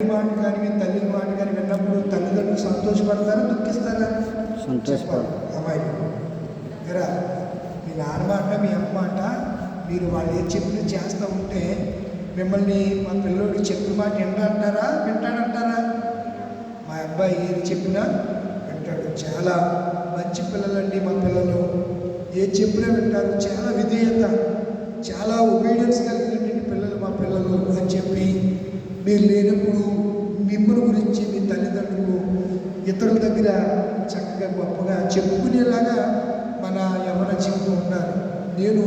మాట కానీ తల్లి మాట కానీ విన్నప్పుడు తల్లిదండ్రులు సంతోషపడతారా దుఃఖిస్తారా? సంతోషపడ అమ్మాయి. ఎరా మీ నాన్న మాట మీ అమ్మ మాట మీరు వాళ్ళు ఏం చెప్పినా చేస్తూ ఉంటే మిమ్మల్ని మా పిల్లోడు చెప్పిన మాట వింటాడంటారా? వింటాడంటారా? మా అబ్బాయి ఏది చెప్పినా వింటాడు. చాలా మంచి పిల్లలండి మా పిల్లలు. ఏది చెప్పినా వింటారు. చాలా విధేయత. చాలా ఒబీడియన్స్ కలిగినటువంటి పిల్లలు మా పిల్లలు అని చెప్పి మీరు లేనప్పుడు మిమ్మల్ని గురించి మీ తల్లిదండ్రులు ఇతరుల దగ్గర చక్కగా గొప్పగా చెప్పుకునేలాగా మన యవన జీవితం ఉండాలి నేను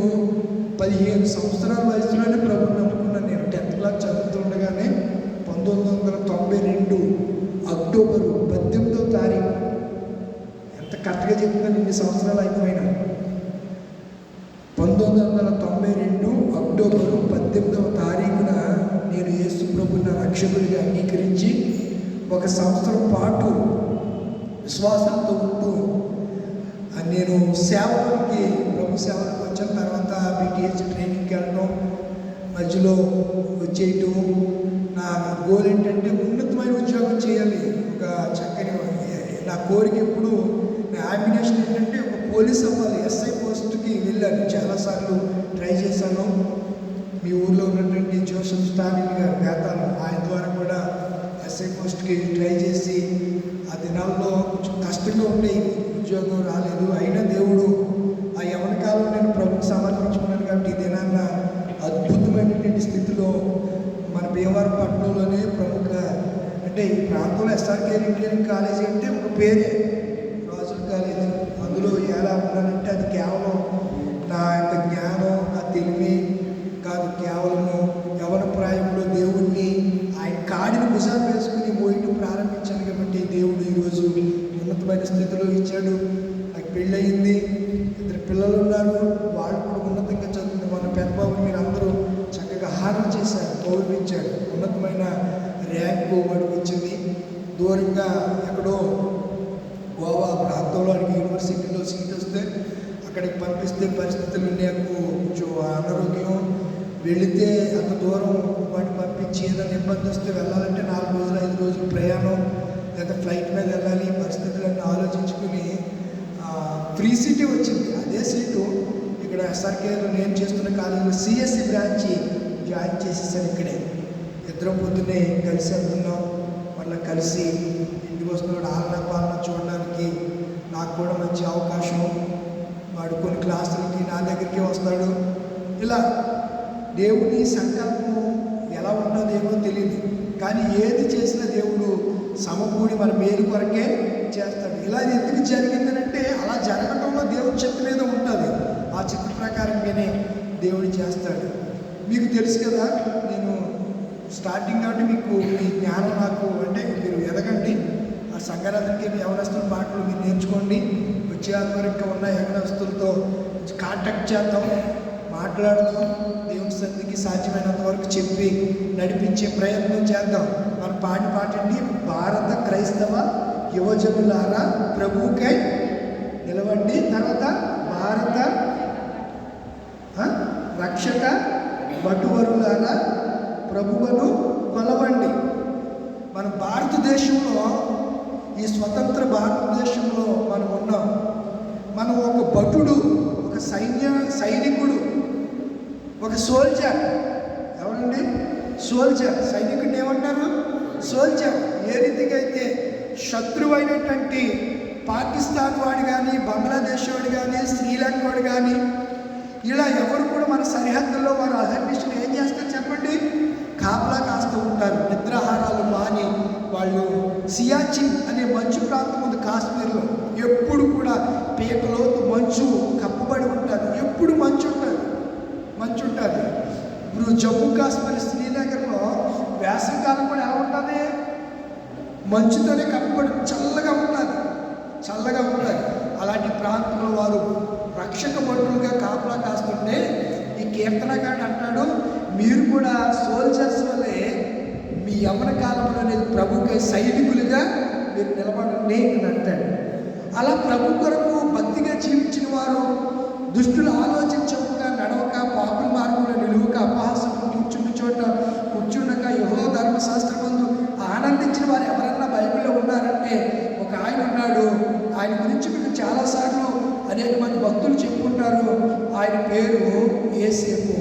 పదిహేను సంవత్సరాల వయసులోనే ప్రభుత్వం నమ్ముకున్నాను. నేను టెన్త్ క్లాస్ చదువుతుండగానే పంతొమ్మిది వందల తొంభై రెండు అక్టోబరు పద్దెనిమిదో తారీఖు. ఎంత కరెక్ట్గా చెప్తున్నాను ఇన్ని సంవత్సరాలు అయిపోయినా. పంతొమ్మిది వందల తొంభై రెండు అక్టోబరు పద్దెనిమిదవ ప్రభున్న రక్షకుడిగా అంగీకరించి ఒక సంవత్సరం పాటు విశ్వాసంతో ఉంటూ నేను సేవకి ప్రభు సేవలకు వచ్చిన తర్వాత బీటీహెచ్ ట్రైనింగ్కి వెళ్ళడం మధ్యలో వచ్చేయటం. నా గోల్ ఏంటంటే ఉన్నతమైన ఉద్యోగం చేయాలి. ఒక చక్కని నా కోరిక ఎప్పుడు నా ఆంబినేషన్ ఏంటంటే ఒక పోలీస్ అవ్వాలి. ఎస్ఐ పోస్ట్కి వెళ్ళాను. చాలాసార్లు ట్రై చేశాను. మీ ఊర్లో ఉన్నటువంటి జోసఫ్ స్టాలిన్ గారు వేతాలు ఆయన ద్వారా కూడా ఎస్ఐ పోస్ట్కి ట్రై చేసి ఆ దినాల్లో కొంచెం కష్టంగా ఉండే ఉద్యోగం రాలేదు. అయినా దేవుడు ఆ యవన కాలం నేను ప్రభుత్వం సమర్పించుకున్నాను కాబట్టి ఈ దినాన్న అద్భుతమైనటువంటి స్థితిలో మన భీమవరం పట్టణంలోనే ప్రముఖ అంటే ఈ ప్రాంతంలో ఎస్ఆర్కే ఇంజనీరింగ్ కాలేజీ అంటే ఒక పేరే. రాజుల కాలేజీ. అందులో ఎలా ఉన్నానంటే అది కేవలం నా యొక్క జ్ఞానం నా తెలివి కాదు కేవలము యవన ప్రాయంలో దేవుణ్ణి ఆయన కాడిని భుజాన్ని వేసుకుని మోయటం ప్రారంభించాను కాబట్టి దేవుడు ఈరోజు ఉన్నతమైన స్థితిలో ఇచ్చాడు నాకు పెళ్ళయింది ఇద్దరు పిల్లలు ఉన్నారు వాళ్ళు కూడా ఉన్నతంగా చదువుతుంది మన పెద్దబాబు మీరు అందరూ చక్కగా హారం చేశారు గౌరవించాడు ఉన్నతమైన ర్యాంకు వాడికి వచ్చింది దూరంగా ఎక్కడో గోవా ప్రాంతంలో వాడికి యూనివర్సిటీలో సీట్ వస్తే అక్కడికి పంపిస్తే పరిస్థితులు నాకు కొంచెం అనారోగ్యం. వెళితే అంత దూరం వాడిని పంపించి ఏదైనా ఇబ్బంది వస్తే వెళ్ళాలంటే నాలుగు రోజులు ఐదు రోజులు ప్రయాణం లేదా ఫ్లైట్ మీద వెళ్ళాలి పరిస్థితులన్నీ ఆలోచించుకుని ఫ్రీ సీటే వచ్చింది. అదే సీటు ఇక్కడ ఎస్ఆర్కేలో నేను చేస్తున్న కాలేజీలో సిఎస్సి బ్రాంచ్ జాయిన్ చేసేసాను ఇక్కడే. ఇద్దరం పొద్దున్నే కలిసి వెళ్తున్నాం. అలా కలిసి ఇంటికి వస్తున్నాడు ఆలన పాలన చూడడానికి నాకు కూడా మంచి అవకాశం. వాడు కొన్ని క్లాసులకి నా దగ్గరికి వస్తాడు. ఇలా దేవుని సంకల్పం ఎలా ఉన్నదేమో తెలియదు కానీ ఏది చేసిన దేవుడు సమకూడి మన మేలు కొరకే చేస్తాడు. ఇలా ఎందుకు జరిగిందనంటే అలా జరగటంలో దేవుడి చిత్త మీద ఉంటుంది. ఆ చిత్త ప్రకారంగానే దేవుడు చేస్తాడు. మీకు తెలుసు కదా నేను స్టార్టింగ్ కాబట్టి మీకు మీ జ్ఞానం నాకు అంటే మీరు ఎదగండి. ఆ సంఘరాత్రికి మీ యవనస్తుల మాటలు మీరు నేర్చుకోండి. వచ్చే ఆధ్వర్యంగా ఉన్న యవనస్తులతో కాంటాక్ట్ చేద్దాం మాట్లాడదాం. దేవుని సన్నిధికి సాధ్యమైనంత వరకు చెప్పి నడిపించే ప్రయత్నం చేద్దాం. మన పాటి పాటండి భారత క్రైస్తవ యువజనులారా ప్రభుకై నిలవండి. తర్వాత భారత రక్షక వటువరులారా ప్రభువును కొలవండి. మన భారతదేశంలో ఈ స్వతంత్ర భారతదేశంలో మనం ఉన్నాం. మనం ఒక భటుడు ఒక సైన్య సైనికుడు ఒక సోల్జర్. ఎవరండి? సోల్జర్. సైనికుడిని ఏమంటారు? సోల్జర్. ఏ రీతిగా అయితే శత్రువైనటువంటి పాకిస్తాన్ వాడు కానీ బంగ్లాదేశ్ వాడు కానీ శ్రీలంక వాడు కానీ ఇలా ఎవరు కూడా మన సరిహద్దుల్లో వారు అహర్నిశలు ఏం చేస్తారు చెప్పండి? కాపలా కాస్తూ ఉంటారు. నిద్రాహారాలు మాని వాళ్ళు. సియాచిన్ అనే మంచు ప్రాంతం ఉంది కాశ్మీర్లో. ఎప్పుడు కూడా పీకలో మంచు కప్పబడి ఉంటారు. ఎప్పుడు మంచు ఉంటుంది మంచు ఉంటుంది. ఇప్పుడు జమ్మూ కాశ్మీర్ శ్రీనగర్లో వేసవికాలం కూడా ఎలా ఉంటుంది? మంచుతోనే కప్పబడి చల్లగా ఉంటుంది. చల్లగా ఉంటుంది. అలాంటి ప్రాంతంలో వారు రక్షక భటులుగా కాపలా కాస్తుంటే ఈ కీర్తనగాడు అంటాడు మీరు కూడా సోల్జర్స్ వల్లే మీ యమన కాలంలో అనేది ప్రభుకై సైనికులుగా మీరు నిలబడండి అని అంటాడు. అలా ప్రభు కొరకు భక్తిగా జీవించిన వారు దుష్టులు ఆలోచించకుండా నడవక పాపుల మార్గంలో నిలువక అపహాసం కూర్చుని చోట కూర్చుండక యహో ధర్మశాస్త్రమందు ఆనందించిన వారు ఎవరన్నా బైబిల్లో ఉన్నారంటే ఒక ఆయన ఉన్నాడు. ఆయన గురించి మీకు చాలాసార్లు అనేక మంది భక్తులు చెప్పుకుంటారు. ఆయన పేరు ఏసేపు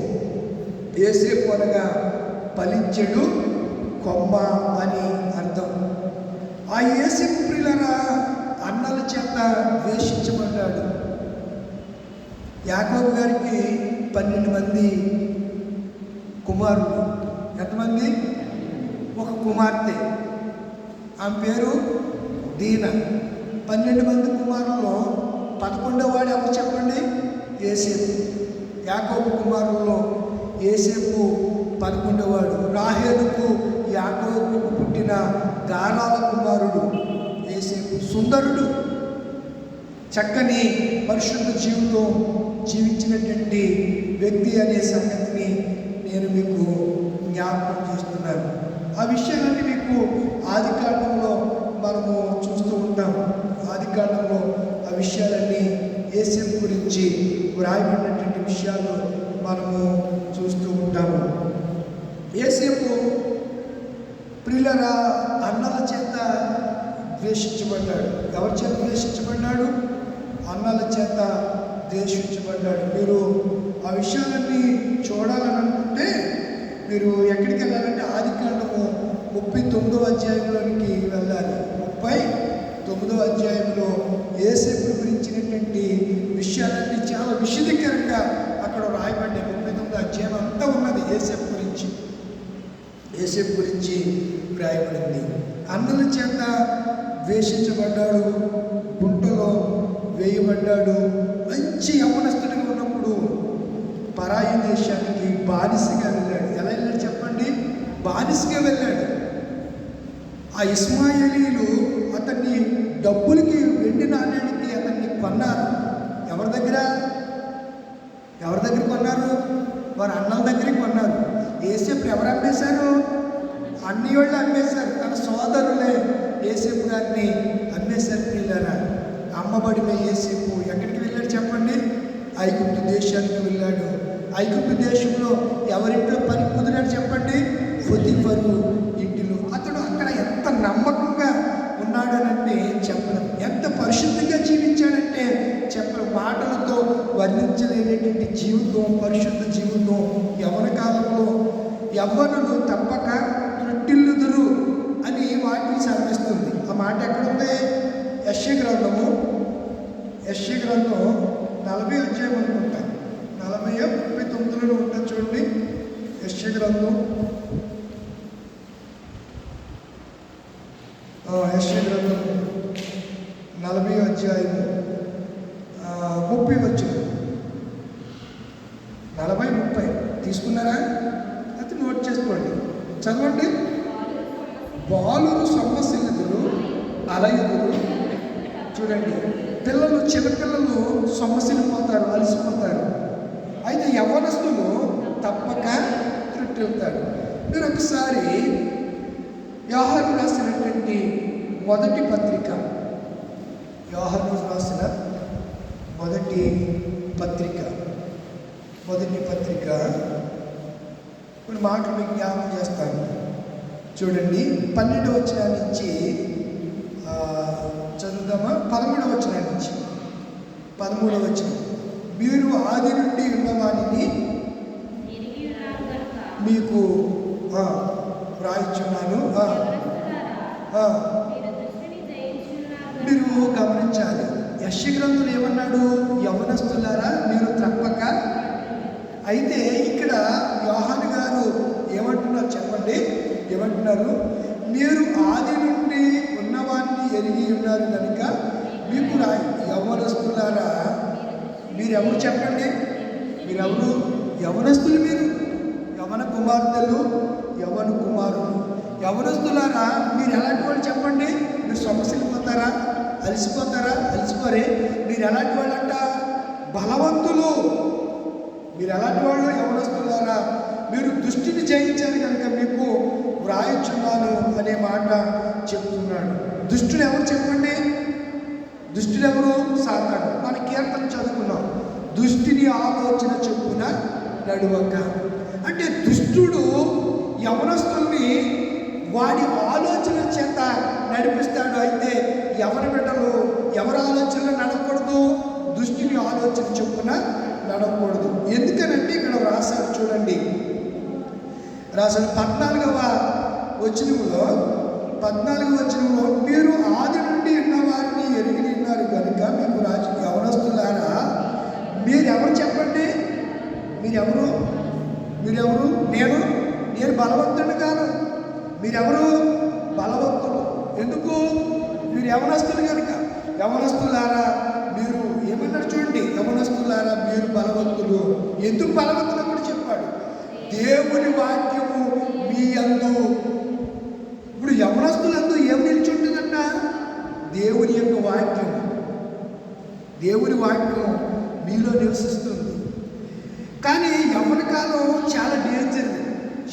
ఏసేపు అనగా ఫలించడు కొమ్మ అని అర్థం. ఆ ఏసేపు ప్రియులరా అన్నల చేత ద్వేషించబడ్డాడు. యాకోబు గారికి పన్నెండు మంది కుమారులు. ఎంతమంది? ఒక కుమార్తె. ఆమె పేరు దీన. పన్నెండు మంది కుమారుల్లో పదకొండవ వాడు ఎవరు చెప్పండి? ఏసేపు యాకోబు కుమారుల్లో ఏసేపు పదకొండవాడు రాహేలుకు యాకోబుకు పుట్టిన గారాల కుమారుడు ఏసేపు సుందరుడు. చక్కని పరిశుద్ధ జీవితం జీవించినటువంటి వ్యక్తి అనే సంగతిని నేను మీకు జ్ఞాపకం చేస్తున్నాను. ఆ విషయాలన్నీ మీకు ఆది కాలంలో మనము చూస్తూ ఉంటాం. ఆది కాలంలో ఆ విషయాలన్నీ ఏసేపు గురించి వ్రాయబడినటువంటి విషయాలు మనము చూస్తూ ఉంటాము. ఏసేపు ప్రియులరా అన్నల చేత ద్వేషించబడ్డాడు. ఎవరి చేత ద్వేషించబడ్డాడు? అన్నల చేత ద్వేషించబడ్డాడు. మీరు ఆ విషయాలన్నీ చూడాలని అనుకుంటే మీరు ఎక్కడికి వెళ్ళాలంటే ఆది కాండము ముప్పై తొమ్మిదవ అధ్యాయంలోనికి వెళ్ళాలి. ముప్పై తొమ్మిదవ అధ్యాయంలో ఏసేపు గురించినటువంటి విషయాలన్నీ చాలా విషదీకరంగా అక్కడ రాయబడ్డాయి ముప్పై తొమ్మిదో అంతా ఉన్నది ఏసేపు గురించి. ఏసేపు గురించి వ్రాయబడింది. అన్నల చేత ద్వేషించబడ్డాడు గుంటలో వేయబడ్డాడు మంచి యవనస్తుడిగా ఉన్నప్పుడు పరాయి దేశానికి బానిసగా వెళ్ళాడు. ఎలా వెళ్ళాడు చెప్పండి? బానిసగా వెళ్ళాడు. ఆ ఇస్మాయిలీలు అతన్ని డబ్బులకి వెండి నాణ్యానికి అతన్ని కొన్నారు. ఎవరి దగ్గర? ఎవరి దగ్గర కొన్నారు? వారు అన్నల దగ్గరికి కొన్నారు. ఏసేపు ఎవరు అమ్మేశారు? అన్ని వాళ్ళు అమ్మేశారు. తన సోదరులే ఏసేపు గారిని అమ్మేశారు పిల్లరా. అమ్మబడిన ఏసేపు ఎక్కడికి వెళ్ళాడు చెప్పండి? ఐగుప్తు దేశానికి వెళ్ళాడు. ఐగుప్తు దేశంలో ఎవరింట్లో పని కుదిరాడు చెప్పండి? ఫొతిఫరు ఇంటిలో. అతడు అక్కడ ఎంత నమ్మకంగా ఉన్నాడనంటే చెప్పడం ఎంత పరిశుద్ధంగా జీవించాడంటే చెప్పడం మాటలతో వర్ణించలేనటువంటి జీవితం పరిశుద్ధ జీవితం యవన కాలంలో యవ్వనులు తప్పక త్రుట్టిల్లుదురు అని వాటిని సాధిస్తుంది ఆ మాట ఎక్కడుంది? యశ్య గ్రంథము. యశ్య గ్రంథం నలభై అధ్యాయం అనుకుంటా నలభై ముప్పై తొమ్మిదిలో ఉంటుంది చూడండి. యశ్య గ్రంథం. ఆ, గ్రంథం నలభై అధ్యాయము. ముప్పై వచ్చింది నలభై ముప్పై తీసుకున్నారా? అయితే నోట్ చేసుకోండి. చదవండి. బాలురు సొమ్మసిల్లుదురు అలయుదురు చూడండి. పిల్లలు చిన్నపిల్లలు సొమ్మసిల్లిపోతారు అలసిపోతారు. అయితే యవ్వనస్తులు తప్పక త్రుట్టెళ్తారు మీరు ఒకసారి వ్యవహారం రాసినటువంటి మొదటి పత్రిక. వ్యవహారం రాసిన మొదటి పత్రిక. మొదటి పత్రిక. కొన్ని మాటలు మీకు జ్ఞాపకం చేస్తాను. చూడండి పన్నెండు వచ్చిన నుంచి చదువుదామా? పదమూడవ వచ్చిన నుంచి. పదమూడు వచ్చిన మీరు ఆది నుండి ఉన్నవానిని మీకు ఆ, మీరు గమనించాలి. యశ గ్రంథులు ఏమన్నాడు? యవనస్తులారా మీరు తప్పక. అయితే ఇక్కడ యోహాను గారు ఏమంటున్నారు చెప్పండి. ఏమంటున్నారు? మీరు ఆది నుండి ఉన్నవాన్ని ఎరిగి ఉన్నారు కనుక మీకు రా యవనస్తులారా మీరెవరు చెప్పండి? మీరెవరు? యవనస్తులు మీరు? యవన కుమార్తెలు? యవన కుమారులు? యవనస్తులారా మీరు ఎలాంటి వాళ్ళు చెప్పండి? మీరు సమస్యలు పోతారా? అలసిపోతారా? అలసిపోరే? మీరు ఎలాంటి వాళ్ళు వాళ్ళంట? బలవంతులు. మీరు ఎలాంటి వాళ్ళు? ఎవరొస్తున్నారా మీరు దృష్టిని జయించారు కనుక మీకు వ్రాయచున్నాను అనే మాట చెప్తున్నాడు. దుష్టుడు ఎవరు చెప్పండి? దుష్టుడు ఎవరు? సాతాడు మన కీర్తన చదువుకున్నాం. దుష్టిని ఆలోచన చెప్పున నడువక. అంటే దుష్టుడు యవనస్తుల్ని వాడి ఆలోచన చేత నడిపిస్తాడు. అయితే ఎవరి బిడ్డలు? ఎవరి ఆలోచనలు నడకూడదు దృష్టిని ఆలోచన చొప్పున నడవకూడదు. ఎందుకనంటే ఇక్కడ రాశారు చూడండి. రాశారు పద్నాలుగవ వచనంలో పద్నాలుగవ వచనంలో మీరు ఆది నుండి ఉన్న వారిని ఎరిగి ఉన్నారు కనుక మీకు రాజు యవనస్తులారా మీరెవరు చెప్పండి? మీరెవరు? మీరెవరు? నేను? నేను బలవంతుడు కాను మీరెవరు? బలవంతుడు. ఎందుకు? మీరు యవనస్తులు కనుక యవనస్తులారా మీరు ఏమన్నారు చూడండి యమనస్తులారా మీరు బలవంతులు. ఎందుకు బలవంతులు కూడా చెప్పాడు? దేవుని వాక్యము మీ అందు. ఇప్పుడు యమనస్తులందు ఏం నిల్చుంటుందంట దేవుని యొక్క వాక్యం. దేవుని వాక్యం మీలో నివసిస్తుంది. కానీ యవ్వన కాలం చాలా డేంజర్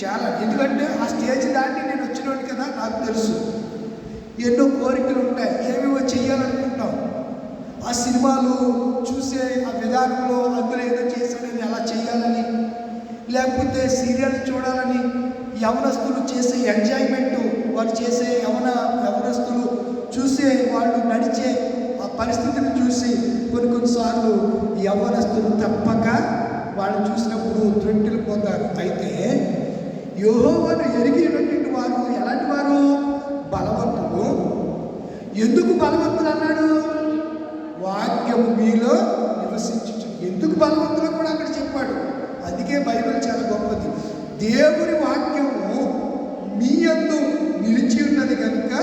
చాలా. ఎందుకంటే ఆ స్టేజ్ దాటి నేను వచ్చినోడు కదా నాకు తెలుసు. ఎన్నో కోరికలు ఆ విధానంలో అందులో ఏదో చేశానని అలా చేయాలని లేకపోతే సీరియల్ చూడాలని యవనస్తులు చేసే ఎంజాయ్మెంట్ వారు చేసే యవన యవనస్తులు చూసే వాళ్ళు నడిచే ఆ పరిస్థితిని చూసి కొన్ని కొన్నిసార్లు యవనస్తులు తప్పక వాళ్ళు చూసినప్పుడు త్రొట్టిలు పోతారు. అయితే యోహోవను ఎరిగినటువంటి వారు ఎలాంటి వారు? బలవంతులు. ఎందుకు బలవంతులు అన్నాడు? వాక్యము మీలో బలవంతులు కూడా అక్కడ చెప్పాడు. అందుకే బైబిల్ చాలా గొప్పది. దేవుని వాక్యము మీ అందు నిలిచి ఉన్నది కనుక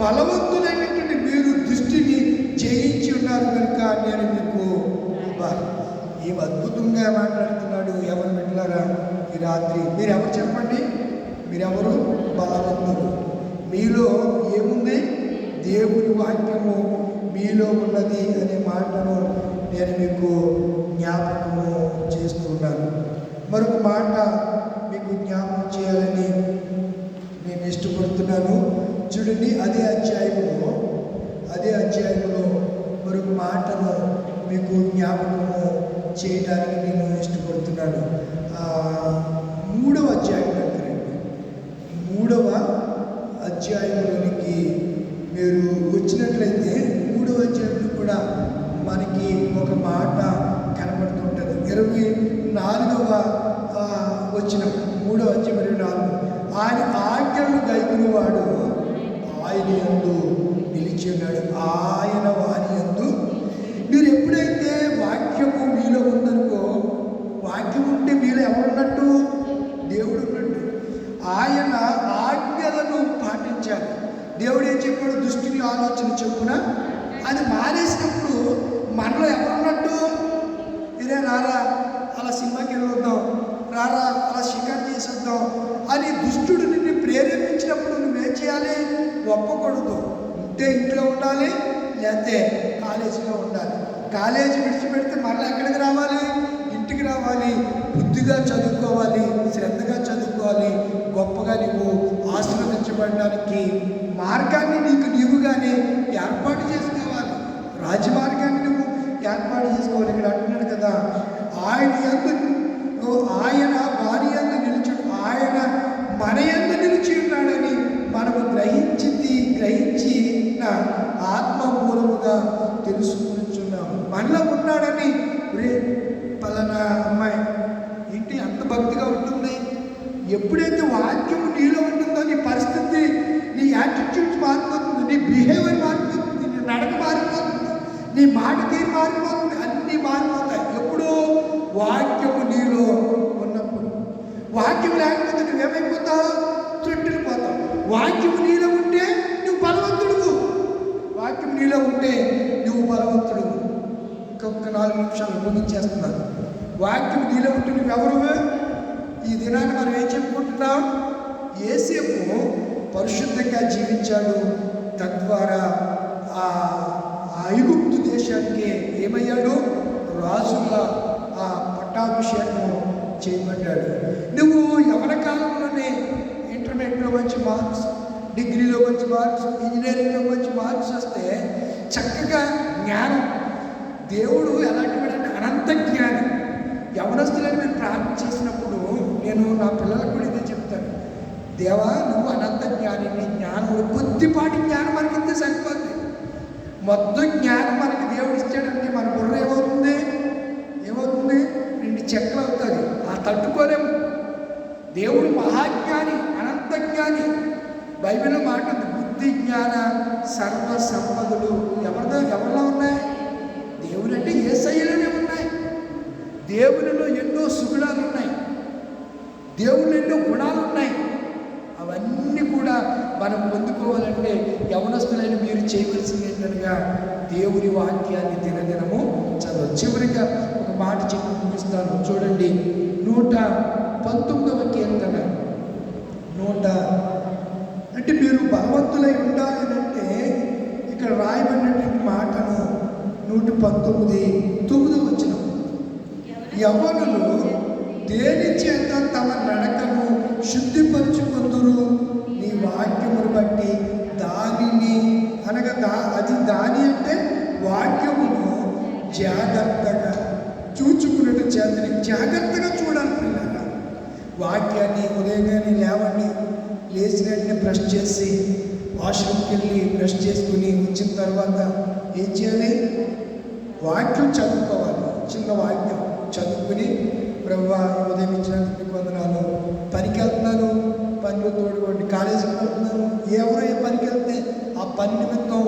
బలవంతులైనటువంటి మీరు దృష్టిని జయించి ఉన్నారు కనుక నేను మీకు ఏం అద్భుతంగా మాట్లాడుతున్నాడు ఎవరు పెట్టారా ఈ రాత్రి? మీరు ఎవరు చెప్పండి? మీరెవరు? బలవంతులు. మీలో ఏముంది? దేవుని వాక్యము మీలో ఉన్నది అనే మాట నేను మీకు జ్ఞాపకము చేస్తున్నాను. మరొక మాట మీకు జ్ఞాపకం చేయాలని నేను ఇష్టపడుతున్నాను. చూడండి అదే అధ్యాయంలో అదే అధ్యాయంలో మరొక మాటను మీకు జ్ఞాపకము చేయడానికి నేను ఇష్టపడుతున్నాను ఆ, మూడవ అధ్యాయం దగ్గరండి మూడవ అధ్యాయంలోనికి మీరు వచ్చినట్లయితే మూడవ అధ్యాయంలో కూడా మనకి ఒక మాట కనబడుతుంటుంది ఇరవై నాలుగవ వచ్చిన మూడవ అధ్యాయం ఇరవై నాలుగు. ఆయన ఆజ్ఞలు వాడు ఆయన ఎందు నిలిచి ఉన్నాడు ఆయన వారి ఎందు మీరు ఎప్పుడైతే వాక్యము మీలో ఉందనుకో వాక్యం ఉంటే మీలో ఎవరున్నట్టు దేవుడు ఉన్నట్టు. ఆయన ఆజ్ఞలను పాటించాలి. దేవుడు ఏం చెప్పాడు? దుష్టుని ఆలోచన చెప్పున అది మానేసినప్పుడు మనలో ఎవరున్నట్టు ఇదే నారా అలా సినిమాకి వెళ్ళొద్దాం రారా అలా షికారు చేసేద్దాం అని దుష్టుడు నిన్ను ప్రేరేపించినప్పుడు నువ్వేం చేయాలి ఒప్పకూడదు ఉంటే రావాలి లేకపోతే కాలేజీలో ఉండాలి. కాలేజీ విడిచిపెడితే మరలా ఎక్కడికి రావాలి? ఇంటికి రావాలి. బుద్ధిగా చదువుకోవాలి శ్రద్ధగా చదువుకోవాలి. గొప్పగా నీవు ఆశీర్వదించబడడానికి మార్గాన్ని నీకు నీవుగానే ఏర్పాటు చేసుకోవాలి. రాజమార్గాన్ని నువ్వు ఏర్పాటు చేసుకోవాలి. ఇక్కడ అంటున్నాడు కదా ఆయన ఎందుకు ఆయన తెలుసుకుంటున్నాము మనలో ఉన్నాడని రే పలానా అమ్మాయి ఏంటి అంత భక్తిగా ఉంటుంది? ఎప్పుడైతే వాక్యం నీలో ఉంటుందో నీ పరిస్థితి నీ యాటిట్యూడ్ మారిపోతుంది నీ బిహేవియర్ మారిపోతుంది నీ నడక మారిపోతుంది నీ మాట తీరు మారిపోతుంది అన్నీ మారిపోతాయి. ఎప్పుడూ వాక్యము నీలో ఉన్నప్పుడు. వాక్యం లేకపోతే నువ్వేమైపోతావు చుట్టూ పోతావు వాక్యం నీలో ఉంటే నువ్వు బలవంతుడు వాక్యం నీలో ఉంటే నువ్వు బలవంతుడు ఇంకొక నాలుగు నిమిషాలు ముగించేస్తున్నాను వాక్యం నీలో ఉంటే ఎవరు? ఈ దినాన్ని మనం ఏం చెప్పుకుంటున్నాం? ఏసేపు పరిశుద్ధంగా జీవించాడు. తద్వారా ఆ ఐగుప్తు దేశానికి ఏమయ్యాడు? రాజుగా ఆ పట్టాభిషేకం చేయబడ్డాడు. నువ్వు ఎవరి కాలంలోనే ఇంటర్మీడియట్లో మంచి మార్క్స్ డిగ్రీలో మంచి మార్క్స్ ఇంజనీరింగ్లో మంచి మార్క్స్ వస్తే చక్కగా జ్ఞానం దేవుడు ఎలాంటి వాడంటే అనంత జ్ఞాని. యవనస్తులని మీరు ప్రార్థన చేసినప్పుడు నేను నా పిల్లలకు కూడా ఇదే చెప్తాను. దేవా నువ్వు అనంత జ్ఞాని నీ జ్ఞానం కొద్దిపాటి జ్ఞానం మొత్తం జ్ఞానం మనకి దేవుడు ఇచ్చాడంటే మన బుర్ర ఏమవుతుంది? ఏమవుతుంది? రెండు చెక్కలు అవుతుంది ఆ తట్టుకోలేము. దేవుడు మహాజ్ఞాని అనంత జ్ఞాని. బైబిల్ మాట బుద్ధి జ్ఞాన సర్వ సంపదలు ఎవరిదో ఎవరిలో ఉన్నాయి? దేవునిలో ఎన్నో సుగుణాలు ఉన్నాయి దేవుళ్ళు ఎన్నో గుణాలు ఉన్నాయి అవన్నీ కూడా మనం పొందుకోవాలంటే యవనస్తులైన మీరు చేయవలసింది ఏంటనగా దేవుని వాక్యాన్ని దినదినము చదువు. చివరిగా ఒక మాట చెప్పి ముగిస్తాను చూడండి నూట పంతొమ్మిదవ కీర్తన. నూట అంటే మీరు బలవంతులై ఉండాలి అంటే ఇక్కడ రాయబడినటువంటి మాటను నూట పంతొమ్మిది తొమ్మిది యవనులు దేని చేత తమ నడకను శుద్ధిపరుచుకుందురు? నీ వాక్యమును బట్టి దానిని అనగా దా అది దాని అంటే వాక్యమును జాగ్రత్తగా చూచుకున్నట్టు చేతని జాగ్రత్తగా చూడాలి పిల్లల. వాక్యాన్ని ఉదయంగానే లేవండి లేచిన వెంటనే బ్రష్ చేసి వాష్రూమ్కి వెళ్ళి బ్రష్ చేసుకుని వచ్చిన తర్వాత ఏం చేయాలి? వాక్యం చదువుకోవాలి చిన్న వాక్యం. చదువుకుని ప్రభు ఉదయం ఇచ్చినందుకు మీకు వందనాలు. పనికి వెళ్తున్నాను పనులు తోడుకోండి. కాలేజీకి వెళ్తున్నాను. ఎవరో ఏ పనికి వెళ్తే ఆ పని నిమిత్తం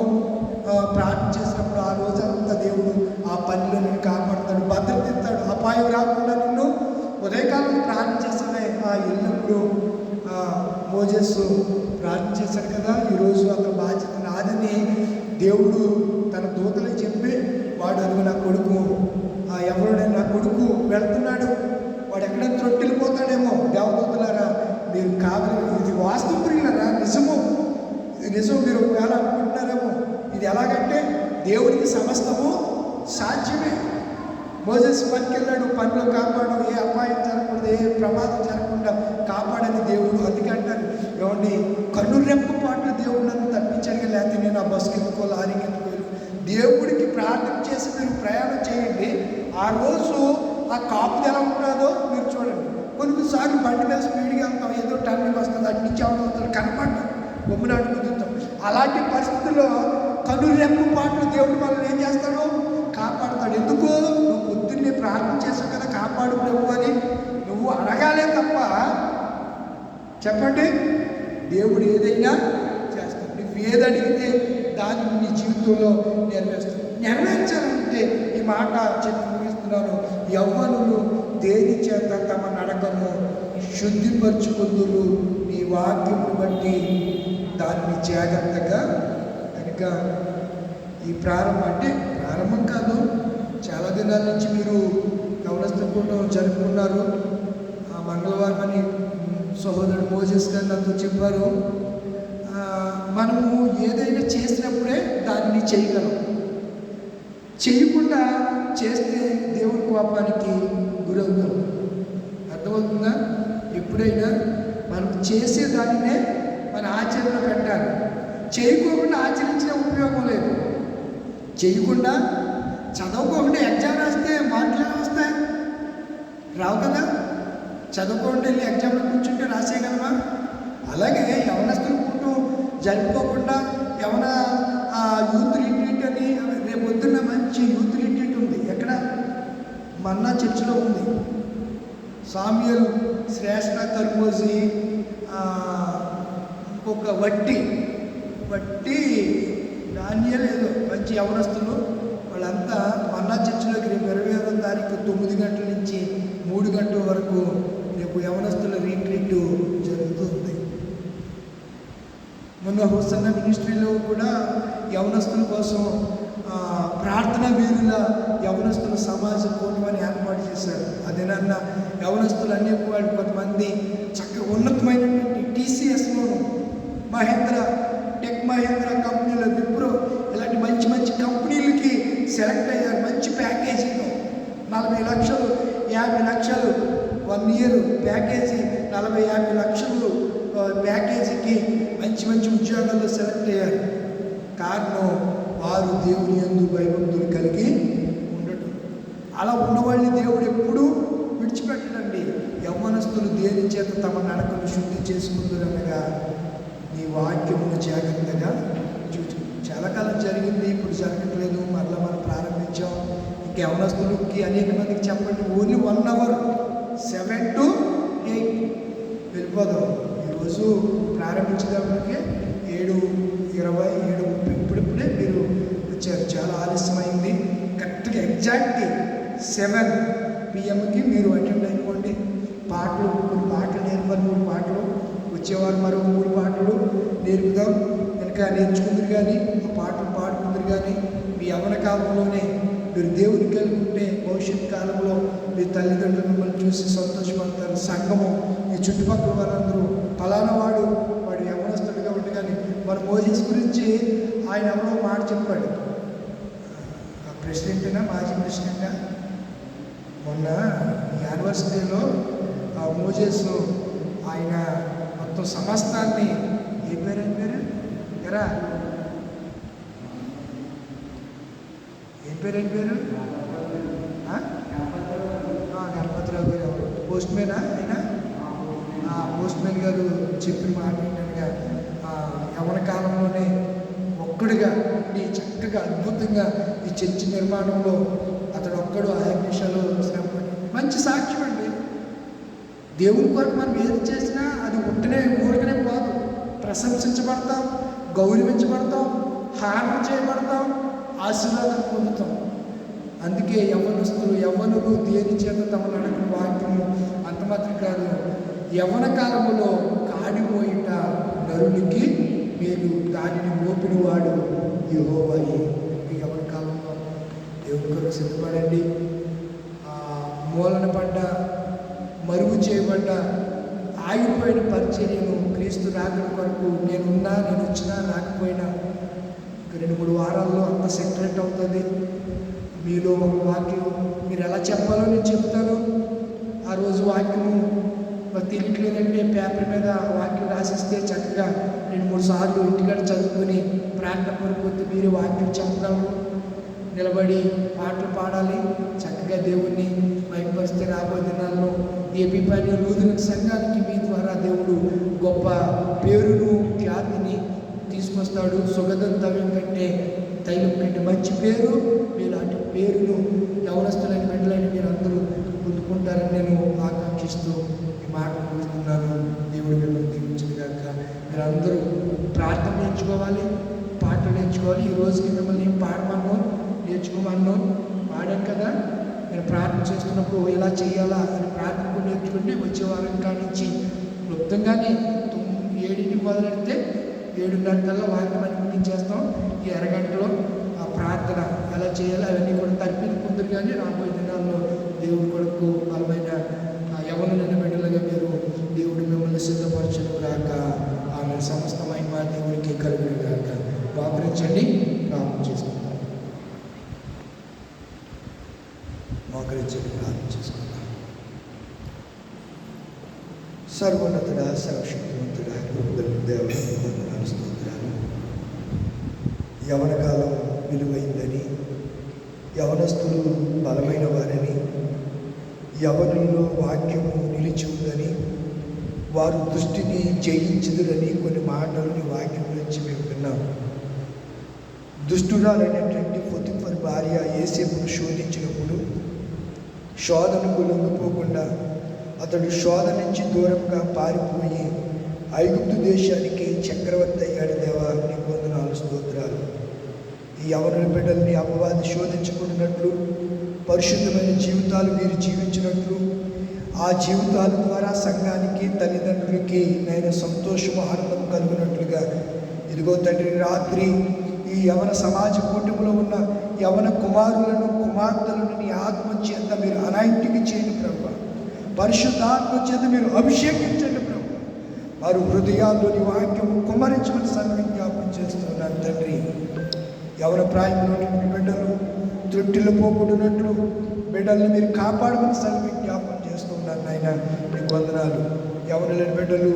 ప్రార్థన చేసినప్పుడు ఆ రోజు అంతా దేవుడు ఆ పనిలో నేను కాపాడుతాడు భద్రత ఇస్తాడు అపాయం రాకుండా నిన్ను ఉదయకాలం ప్రార్థన చేస్తానే ఆ ఎల్లప్పుడు మోజెస్ ప్రార్థన చేశాడు కదా. ఈరోజు అతని బాధ్యత నాదని దేవుడు తన దూతలకు చెప్పి వాడు అదిగో నా కొడుకు. ఆ నా కొడుకు వెళ్తున్నాడు వాడు ఎక్కడ త్రొట్టిల్లిపోతాడేమో. దేవదూతలారా మీరు కావాలి. ఇది వాస్తవం ప్రియులరా నిజము? ఇది నిజం మీరు ఒకవేళ అనుకుంటున్నారేమో. ఇది ఎలాగంటే దేవుడికి సమస్తము సాధ్యమే. మోజెస్ పనికి వెళ్ళాడు పనిలో కాపాడు. ఏ అపాయం జరగకూడదు ఏ ప్రమాదం జరగకుండా కాపాడని దేవుడు అందుకే అంటారు. ఏమండి కన్ను రెప్ప పాటు దేవుడు నన్ను తప్పించాడు లేకపోతే నేను ఆ బస్సుకి ఎందుకో లారీకి ఎందుకో దేవుడికి ప్రార్థన చేసి మీరు ప్రయాణం చేయండి. ఆ రోజు ఆ కాపు ఎలా ఉంటుందో మీరు చూడండి. కొన్నిసార్లు బండి మీద స్పీడ్గా వెళ్తాం ఏదో టర్నింగ్ వస్తుంది అటు నుంచి ఎవరు వస్తారు కనపడ్డా బొమ్మనాడు కుదురుతాం అలాంటి పరిస్థితుల్లో కను రెప్పు పాటలు దేవుడు మనల్ని ఏం చేస్తాడు? కాపాడుతాడు. ఎందుకు? నువ్వు పొద్దున్నే ప్రార్థన చేసావు కదా కాపాడు ప్రభు అని. నువ్వు అడగాలే తప్ప చెప్పండి. దేవుడు ఏదైనా చేస్తాడు. నువ్వు ఏది అడిగితే దాన్ని నీ జీవితంలో నెరవేరుస్తాడు. నెరవేర్చాలంటే ఈ మాట చెప్పి ముగిస్తున్నాను యవ్వనులు దేని చేత తమ నడకను శుద్ధిపరచుకుందురు? నీ వాక్యము బట్టి దాన్ని జాగ్రత్తగా కనుక ఈ ప్రారంభం అంటే ప్రారంభం కాదు. చాలా దినాల నుంచి మీరు యవనస్థ జరుపుకున్నారు. ఆ మంగళవారం అని సహోదరుడు మోజెస్ గారు నాతో చెప్పారు. మనము ఏదైనా చేసినప్పుడే దాన్ని చేయగలం. చేయకుండా చేస్తే దేవుడి కోపానికి గురవుతాం. అర్థమవుతుందా? ఎప్పుడైనా మనం చేసే దానినే మన ఆచరణ పెట్టాలి. చేయకోకుండా ఆచరించిన ఉపయోగం లేదు. చేయకుండా చదవకోకుండా ఎగ్జామ్ రాస్తే మార్కులు వస్తాయి? రావు కదా? చదువుకోండి వెళ్ళి ఎగ్జామ్లో కూర్చుంటే రాసేయగలమా అలాగే యవనస్తులు పుట్టు జరుపుకోకుండా యవన ఆ యూత్ రిట్రీట్ అని రేపొద్దున్న మంచి యూత్ మన్నా చర్చిలో ఉంది. సామ్యుల్ శ్రేష్ఠ కర్మోజీ ఇంకొక వట్టి వట్టి ధాన్యాలు ఏదో మంచి యవనస్తులు. వాళ్ళంతా మన్నా చర్చిలోకి రేపు ఇరవై ఐదో తారీఖు తొమ్మిది గంటల నుంచి మూడు గంటల వరకు రేపు యవనస్తుల రీట్రీట్ జరుగుతుంది. మొన్న హుసన్న మినిస్ట్రీలో కూడా యవనస్తుల కోసం ప్రార్థనా వీరుల యవనస్తుల సమాజ కూటమని ఏర్పాటు చేశారు. అదేనన్న యవనస్తులు అనే వాళ్ళు కొంతమంది చక్కగా ఉన్నతమైనటువంటి టీసీఎస్లోను మహేంద్ర టెక్ మహేంద్ర కంపెనీలో విప్రో ఇలాంటి మంచి మంచి కంపెనీలకి సెలెక్ట్ అయ్యారు. మంచి ప్యాకేజీలో నలభై లక్షలు యాభై లక్షలు వన్ ఇయర్ ప్యాకేజీ నలభై యాభై లక్షలు ప్యాకేజీకి మంచి మంచి ఉద్యోగాల్లో సెలెక్ట్ అయ్యారు. కారణం వారు దేవుని యందు భయభక్తులు కలిగి ఉండటం. అలా ఉన్నవాళ్ళని దేవుడు ఎప్పుడూ విడిచిపెట్టడండి. యవ్వనస్తులు దేని చేత తమ నడకను శుద్ధి చేసుకుందరనగా నీ వాక్యమును జాగ్రత్తగా చూచు. చాలా కాలం జరిగింది ఇప్పుడు జరగట్లేదు మరలా మనం ప్రారంభించాం. ఇంక యవనస్తులకి అనేక మందికి చెప్పండి only one hour seven to eight వెళ్ళిపోదాం. ఈరోజు ప్రారంభించేటప్పటికే ఏడు ఇరవై ఏడు ముప్పై ఇప్పుడిప్పుడే మీరు వచ్చారు చాలా ఆలస్యమైంది. కరెక్ట్గా ఎగ్జాక్ట్ సెవెన్ పిఎంకి మీరు అటెండ్ అయిపోండి. పాటలు మూడు పాటలు నేర్పాలి మూడు పాటలు వచ్చేవారు మరో మూడు పాటలు నేర్పుదాం. కనుక నేర్చుకుందరు కానీ ఆ పాటలు పాడుకుందరు కానీ మీ అవన కాలంలోనే మీరు దేవుని కలిగి ఉంటే భవిష్యత్ కాలంలో మీ తల్లిదండ్రులు మిమ్మల్ని చూసి సంతోషపడతారు. సంఘము ఈ చుట్టుపక్కల వారందరూ ఫలానా వాడు వాడు యవనస్తుడిగా ఉండగానే మన మోజెస్ గురించి ఆయన ఎవరో మాట చెప్పాడు. ప్రెసిడెంట్గా మాజీ ప్రెసిడెంట్గా మొన్న యానివర్సరీలో ఆ మోజెస్ ఆయన మొత్తం సమస్తాన్ని ఏ పేరు ఏం పేరు? ఎరా. ఏం పేరు ఏం పేరు? గణపతిరావు గారు. ఎవరు? పోస్ట్ మ్యానా అయినా పోస్ట్ మ్యాన్ గారు చెప్పిన మాట ఏంటనగా ఆ, యవన కాలంలోనే ఒక్కడిగా ఉండి చక్కగా అద్భుతంగా చర్చి నిర్మాణంలో అతడు ఒక్కడు ఆ నిమిషాలు శ్రమపడి మంచి సాక్ష్యం అండి. దేవుని కొరకు మనం ఏది చేసినా అది ఉంటనే ఊరికనే పోదు. ప్రశంసించబడతాం గౌరవించబడతాం హానం చేయబడతాం ఆశీర్వాదం పొందుతాం. అందుకే యవనస్తులు యవనులు దేని చేత తమను అడిగిన వాక్యము అంత మాత్రం కాదు యవ్వన కాలములో కాడిపోయిట నరునికి మీరు దానిని మోపిన వాడు యెహోవాయే. ఈ యవ్వన కాలంలో దేవుని కొరకు సిద్ధపడండి మూలన పడ్డ మరుగు చేయబడ్డ ఆగిపోయిన పరిచర్యను క్రీస్తు రాకడ కొరకు నేనున్నా నేను వచ్చినా రాకపోయినా ఇంక రెండు మూడు వారాల్లో అంత సెక్రెట్ అవుతుంది. మీలో ఒక వాక్యం మీరు ఎలా చెప్పాలో నేను చెప్తాను. ఆ రోజు వాక్యము మరి తెలియట్లేదంటే పేపర్ మీద వాక్యం రాసిస్తే చక్కగా రెండు మూడు సార్లు ఇంటికాడ చదువుకుని ప్రార్థన కొరకు మీరు వాక్యం చెప్పగలరు నిలబడి పాటలు పాడాలి. చక్కగా దేవుణ్ణి మైపరిస్తే రాబోయే దినాల్లో ఏపీ పని లూథరన్ సంఘానికి మీ ద్వారా దేవుడు గొప్ప పేరును ఖ్యాతిని తీసుకొస్తాడు. సుగంధం తవ్యం కంటే తైలం కంటే మంచి పేరు మీలాంటి పేరును యవనస్తులైన బిడ్డలైన మీరు అందరూ పొందుకుంటారని నేను ఆకాంక్షిస్తూ ఈ మాట ముగిస్తున్నాను. దేవుడు మిమ్మల్ని దీవించిన మీరు అందరూ ప్రార్థన నేర్చుకోవాలి పాటలు నేర్చుకోవాలి. ఈ రోజుకి మిమ్మల్ని ఏం పాడమన్నాం? నేర్చుకోమన్నాం పాడాం కదా. నేను ప్రార్థన చేస్తున్నప్పుడు ఎలా చేయాలా అని ప్రార్థన కూడా నేర్చుకుంటే వచ్చే వారం కానించి క్లుప్తంగానే ఏడింటికి మొదలెడితే ఏడున్నర కల్లా వాక్యం అని చేస్తాం ఈ అరగంటలో ఆ ప్రార్థన ఎలా చేయాలి అవన్నీ కూడా తర్పిది పొందురు కానీ రాబోయే దినాల్లో దేవుడి కొడుకు బలమైన ఎవరు నిన్న బిడ్డలుగా మీరు దేవుడు మిమ్మల్ని సిద్ధపరచను గాక. ఆమె సమస్తమైన మా దేవుడికి కలుగును గాక. మోకరించండి ప్రార్థన చేస్తాం. మోకరించండి ప్రార్థన చేసుకుందాం. సర్వోన్నతుడ సర్వశక్తివంతుడ కృపగల దేవుడు వందనాలు స్తోత్రాలు. యవన కాలం విలువైందని యవనస్తులు బలమైన వారని యవనుల్లో వాక్యము నిలిచి ఉందని వారు దృష్టిని జయించదురని కొన్ని మాటలు నీ వాక్యం నుంచి మేము విన్నాం. దుష్టురాలైనటువంటి పొతిఫర్ భార్య ఏసేపును శోధించినప్పుడు శోధనకు లొంగిపోకుండా అతడు శోధ నుంచి దూరంగా పారిపోయి ఐగుప్తు దేశానికి చక్రవర్తి అయ్యాడు. దేవా నీ వందనాలు స్తోత్రాలు. ఈ యవనుల బిడ్డల్ని అపవాది శోధించుకుంటున్నట్లు పరిశుద్ధమైన జీవితాలు మీరు జీవించినట్లు ఆ జీవితాల ద్వారా సంఘానికి తల్లిదండ్రులకి నేను సంతోషము ఆనందం కలుగునట్లుగా. ఇదిగో తండ్రి రాత్రి ఈ యవన సమాజ కూటమిలో ఉన్న యవన కుమారులను కుమార్తెలను నీ ఆత్మ చేత మీరు అనాయింటికి చేయండి ప్రభు. పరిశుద్ధాత్మ చేత మీరు అభిషేకించండి ప్రభు. వారు హృదయాల్లోని వాక్యం కుమరించమని సన్విజ్ఞాపం చేస్తున్నారు తండ్రి. ఎవరి ప్రాయంలో బిడ్డలు త్రుట్టిలో పోకూడనట్లు బిడ్డల్ని మీరు కాపాడమని సన్విజ్ఞాపం చేస్తున్నారు నాయన. నీకు వందనాలు. ఎవరు లేని బిడ్డలు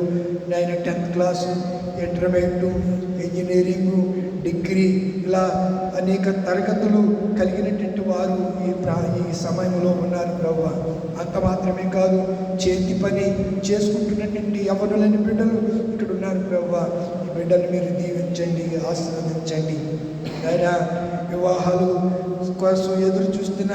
నాయన tenth class intermediate engineering degree ఇలా అనేక తరగతులు కలిగినటువంటి వారు ఈ ప్రా ఈ సమయంలో ఉన్నారు ప్రభు అంత మాత్రమే కాదు చేతి పని చేసుకుంటున్నటువంటి ఎవరులేని బిడ్డలు ఇక్కడ ఉన్నారు ప్రభు ఈ బిడ్డలు మీరు దీవించండి ఆశీర్వదించండి. అయినా వివాహాలు కోసం ఎదురు చూస్తున్న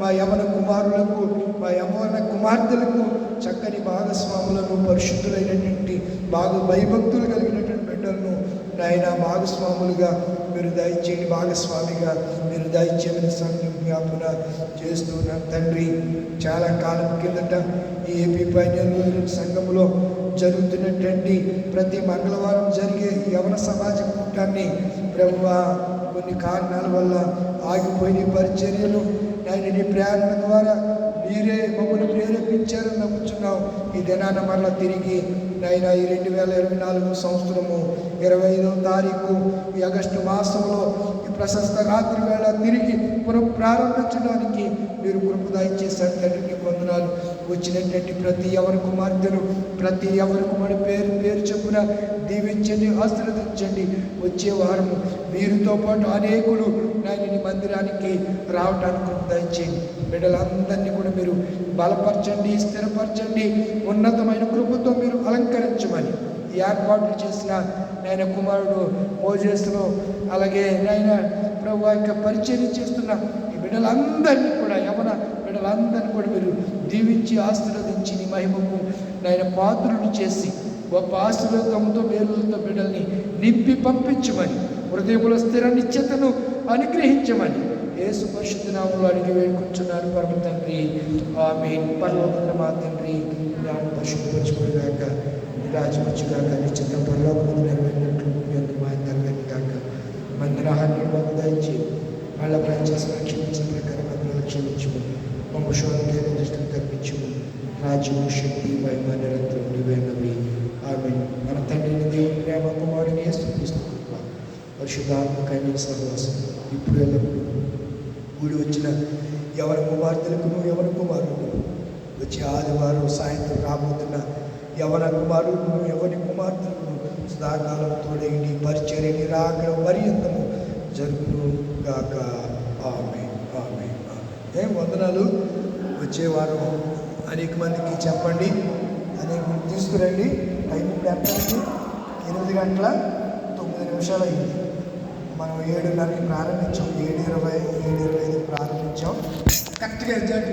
మా యవన కుమారులకు మా యవన కుమార్తెలకు చక్కని భాగస్వాములను పరిశుద్ధులైనటువంటి బాగా భయభక్తులు కలిగినటువంటి నాయన భాగస్వాములుగా మీరు దయచేయండి. భాగస్వామిగా మీరు దయచేయమని సంఘం జ్ఞాపన చేస్తున్న తండ్రి చాలా కాలం కిందట ఈ ఏపీ పైన సంఘంలో జరుగుతున్నటువంటి ప్రతి మంగళవారం జరిగే యవన సమాజ కూటాన్ని ప్రభువా కొన్ని కారణాల వల్ల ఆగిపోయిన పరిచర్యలు నేను నీ ప్రేరణ ద్వారా మీరే మమ్మల్ని ప్రేరేపించారని నమ్ముతున్నాం ఈ దినాన మరలా తిరిగి నాయన ఈ రెండు వేల ఇరవై నాలుగు సంవత్సరము ఇరవై ఐదవ తారీఖు ఈ ఆగస్టు మాసంలో ఈ ప్రశస్త రాత్రి వేళ తిరిగి పునః ప్రారంభించడానికి మీరు కృప చేశారు తండ్రికి వందనాలు. వచ్చినటువంటి ప్రతి ఎవరి కుమార్తెను ప్రతి ఎవరి కుమారుడు పేరు పేరు చెప్పున దీవించండి ఆశీర్వదించండి. వచ్చే వారము వీరితో పాటు అనేకులు నాయన మందిరానికి రావడానికి దయచేయండి. బిడ్డలందరినీ కూడా మీరు బలపరచండి స్థిరపరచండి. ఉన్నతమైన కృపతో మీరు అలంకరించమని ఈ ఏర్పాట్లు చేసిన నాయన కుమారుడు మోజేసును అలాగే నాయన ప్రభు యొక్క పరిచయం చేస్తున్న ఈ బిడ్డలందరినీ కూడా యవన బిడ్డలందరినీ కూడా మీరు దీవించి ఆశీర్వదించి నీ మహిమకు. నాయన పాత్రులు చేసి గొప్ప ఆశీర్వాదంతో మేలులతో బిడ్డల్ని నింపి పంపించమని హృదయముల స్థిర నిశ్చతను అనుగ్రహించమని యేసు పరిశుద్ధ నామంలో అడిగి వేడుకుంటున్నాను పరమ తండ్రి. ఆమె పరలోకంలో మా తండ్రి నామం పరిశుద్ధపరచుకునేగాక రాజపరచుగాక నిశ్చిత పరలోకము నెరవేరినట్లు మీ యొక్క మా నెరవేరి కాక మందిరాన్ని మాకు దయచి వాళ్ళ ప్రయత్నం క్షమించిన ప్రకారం అందరూ క్షమించు వంశోనికి దృష్టిని రాజ్యము శక్తి మహిమ నిరంతరం నీవేనవి ఆమె మన తండ్రిని దేవుని ప్రేమ కుమారుని యేసుక్రీస్తు కృప పరిశుద్ధాత్మ కన్య సహవాసం ఇప్పుడు ఎల్లప్పుడు. కూడి వచ్చిన ఎవరి కుమార్తెలకును ఎవరి కుమారుడు. వచ్చే ఆదివారం సాయంత్రం రాబోతున్న ఎవరి కుమారులను ఎవరి కుమార్తెలను సదాకాలం తోడేంటి పరిచర్యని రాక పర్యంతము జరుగును గాక. ఆమె ఆమె ఏం వందనాలు? వచ్చే వారం అనేక మందికి చెప్పండి. అనేక మంది తీసుకురండి. టైం ఇప్పుడు ఎంత అయింది ఎనిమిది గంటల తొమ్మిది నిమిషాలు అయింది. మనం ఏడున్నరకి ప్రారంభించాం. ఏడు ఇరవై ఏడు ఇరవై ఐదు ప్రారంభించాం. కరెక్ట్గా ఎగ్జాక్ట్